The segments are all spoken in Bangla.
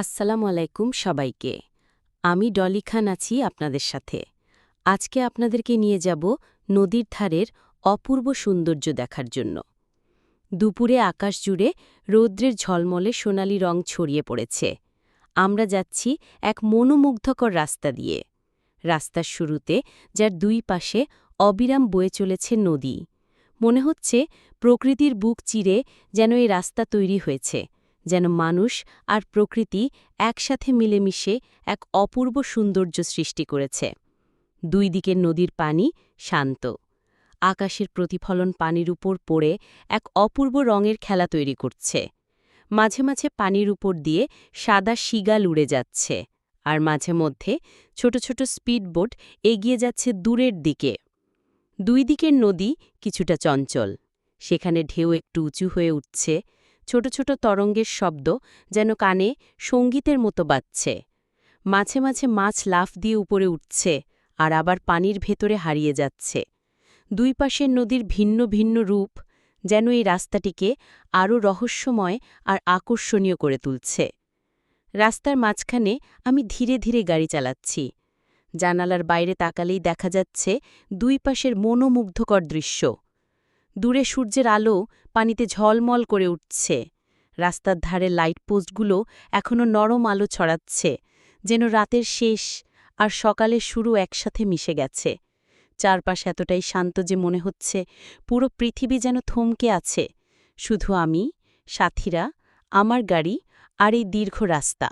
আসসালামু আলাইকুম সবাইকে। আমি ডলি খান আছি আপনাদের সাথে। আজকে আপনাদেরকে নিয়ে যাব নদীর ধারের অপূর্ব সৌন্দর্য দেখার জন্য। দুপুরে আকাশ জুড়ে রৌদ্রের ঝলমলে সোনালি রং ছড়িয়ে পড়েছে। আমরা যাচ্ছি এক মনোমুগ্ধকর রাস্তা দিয়ে। রাস্তার শুরুতে, যার দুই পাশে অবিরাম বয়ে চলেছে নদী। মনে হচ্ছে প্রকৃতির বুক চিরে যেন এই রাস্তা তৈরি হয়েছে। যেন মানুষ আর প্রকৃতি একসাথে মিলেমিশে এক অপূর্ব সৌন্দর্য সৃষ্টি করেছে। দুই দিকের নদীর পানি শান্ত। আকাশের প্রতিফলন পানির উপর পড়ে এক অপূর্ব রঙের খেলা তৈরি করছে। মাঝে মাঝে পানির উপর দিয়ে সাদা শিগাল উড়ে যাচ্ছে আর মাঝে মধ্যে ছোট ছোট স্পিডবোট এগিয়ে যাচ্ছে দূরের দিকে। দুই দিকের নদী কিছুটা চঞ্চল। সেখানে ঢেউ একটু উঁচু হয়ে উঠছে ছোট ছোট তরঙ্গের শব্দ যেন কানে সঙ্গীতের মতো বাজছে। মাঝে মাঝে মাছ লাফ দিয়ে উপরে উঠছে আর আবার পানির ভেতরে হারিয়ে যাচ্ছে। দুই পাশের নদীর ভিন্ন ভিন্ন রূপ যেন এই রাস্তাটিকে আরও রহস্যময় আর আকর্ষণীয় করে তুলছে। রাস্তার মাঝখানে আমি ধীরে ধীরে গাড়ি চালাচ্ছি। জানালার বাইরে তাকালেই দেখা যাচ্ছে দুই পাশের মনোমুগ্ধকর দৃশ্য। দূরে সূর্যের আলো পানিতে ঝলমল করে উঠছে। রাস্তার ধারে লাইট পোস্টগুলো এখনও নরম আলো ছড়াচ্ছে, যেন রাতের শেষ আর সকালের শুরু একসাথে মিশে গেছে। চারপাশ এতটাই শান্ত যে মনে হচ্ছে পুরো পৃথিবী যেন থমকে আছে। শুধু আমি, সাথীরা, আমার গাড়ি আর এই দীর্ঘ রাস্তা।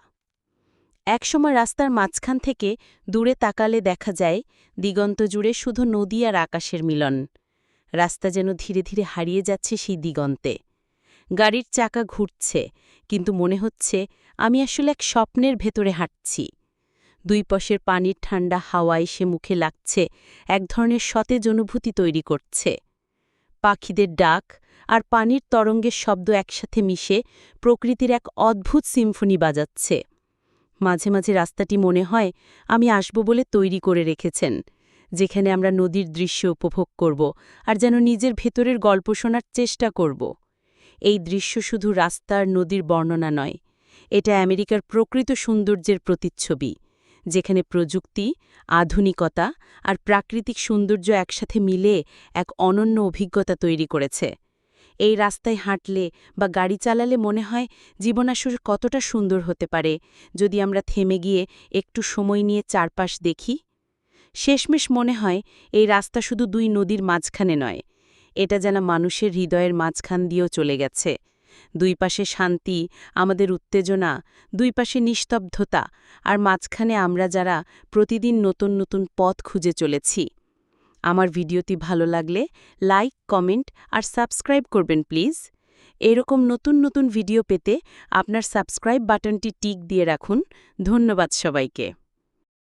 একসময় রাস্তার মাঝখান থেকে দূরে তাকালে দেখা যায়, দিগন্ত জুড়ে শুধু নদী আর আকাশের মিলন। রাস্তা যেন ধীরে ধীরে হারিয়ে যাচ্ছে সেই দিগন্তে। গাড়ির চাকা ঘুরছে, কিন্তু মনে হচ্ছে আমি আসলে এক স্বপ্নের ভেতরে হাঁটছি। দুই পশের পানির ঠান্ডা হাওয়া এসে মুখে লাগছে এক ধরনের সতেজ অনুভূতি তৈরি করছে। পাখিদের ডাক আর পানির তরঙ্গের শব্দ একসাথে মিশে প্রকৃতির এক অদ্ভুত সিম্ফনি বাজাচ্ছে। মাঝে মাঝে রাস্তাটি মনে হয় আমি আসব বলে তৈরি করে রেখেছেন। যেখানে আমরা নদীর দৃশ্য উপভোগ করব আর যেন নিজের ভেতরের গল্প শোনার চেষ্টা করব। এই দৃশ্য শুধু রাস্তার নদীর বর্ণনা নয়, এটা আমেরিকার প্রকৃত সৌন্দর্যের প্রতিচ্ছবি, যেখানে প্রযুক্তি, আধুনিকতা আর প্রাকৃতিক সৌন্দর্য একসাথে মিলে এক অনন্য অভিজ্ঞতা তৈরি করেছে। এই রাস্তায় হাঁটলে বা গাড়ি চালালে মনে হয় জীবন কতটা সুন্দর হতে পারে, যদি আমরা থেমে গিয়ে একটু সময় নিয়ে চারপাশ দেখি। শেষমেশ মনে হয় এই রাস্তা শুধু দুই নদীর মাঝখানে নয়, এটা যেন মানুষের হৃদয়ের মাঝখান দিয়েও চলে গেছে। দুই পাশে শান্তি, আমাদের উত্তেজনা, দুই পাশে নিস্তব্ধতা, আর মাঝখানে আমরা যারা প্রতিদিন নতুন নতুন পথ খুঁজে চলেছি। আমার ভিডিওটি ভালো লাগলে লাইক, কমেন্ট আর সাবস্ক্রাইব করবেন প্লিজ। এরকম নতুন নতুন ভিডিও পেতে আপনার সাবস্ক্রাইব বাটনটি টিক দিয়ে রাখুন। ধন্যবাদ সবাইকে।